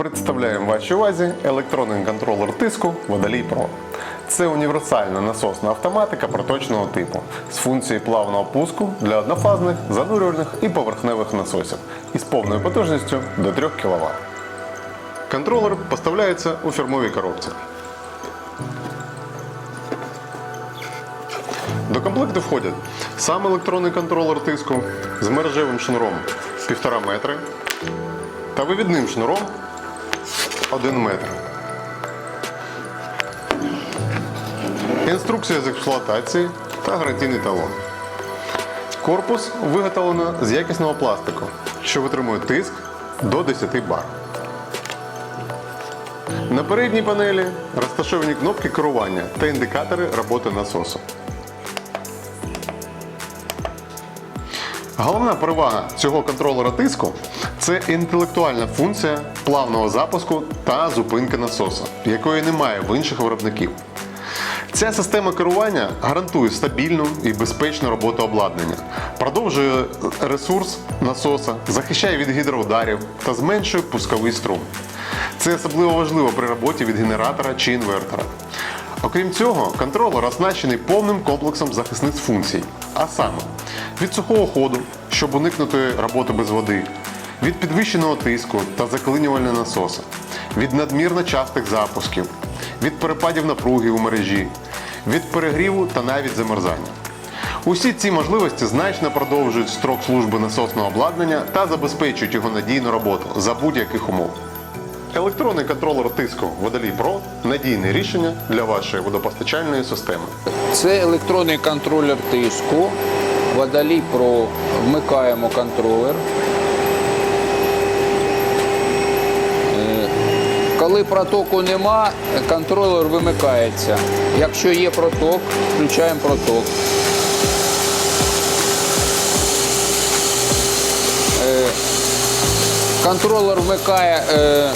Представляємо вашій увазі електронний контролер тиску Водолій Pro. Це універсальна насосна автоматика проточного типу з функцією плавного пуску для однофазних, занурювальних і поверхневих насосів із повною потужністю до 3 кВт. Контролер поставляється у фірмовій коробці. До комплекту входять сам електронний контролер тиску з мережевим шнуром 1,5 метри та вивідним шнуром 1 метр. Інструкція з експлуатації та гарантійний талон. Корпус виготовлено з якісного пластику, що витримує тиск до 10 бар. На передній панелі розташовані кнопки керування та індикатори роботи насосу. Головна перевага цього контролера тиску це інтелектуальна функція плавного запуску та зупинки насоса, якої немає в інших виробників. Ця система керування гарантує стабільну і безпечну роботу обладнання, продовжує ресурс насоса, захищає від гідроударів та зменшує пусковий струм. Це особливо важливо при роботі від генератора чи інвертора. Окрім цього, контролер оснащений повним комплексом захисних функцій, а саме від сухого ходу, щоб уникнути роботи без води, від підвищеного тиску та заклинювального насоса, від надмірно частих запусків, від перепадів напруги у мережі, від перегріву та навіть замерзання. Усі ці можливості значно продовжують строк служби насосного обладнання та забезпечують його надійну роботу за будь-яких умов. Електронний контролер тиску Водолій Pro надійне рішення для вашої водопостачальної системи. Це електронний контролер тиску. Водолій Pro. Вмикаємо контролер. Е, Коли протоку нема, контролер вимикається. Якщо є проток, включаємо проток. Контролер вмикає е,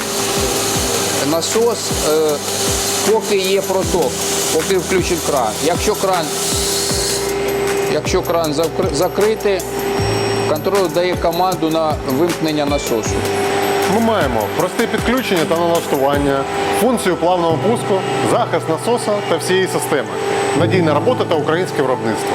насос, е, поки є проток, поки включить кран. Якщо кран, якщо кран закри- закритий, контролер дає команду на вимкнення насосу. Ми маємо просте підключення та налаштування, функцію плавного пуску, захист насоса та всієї системи, надійна робота та українське виробництво.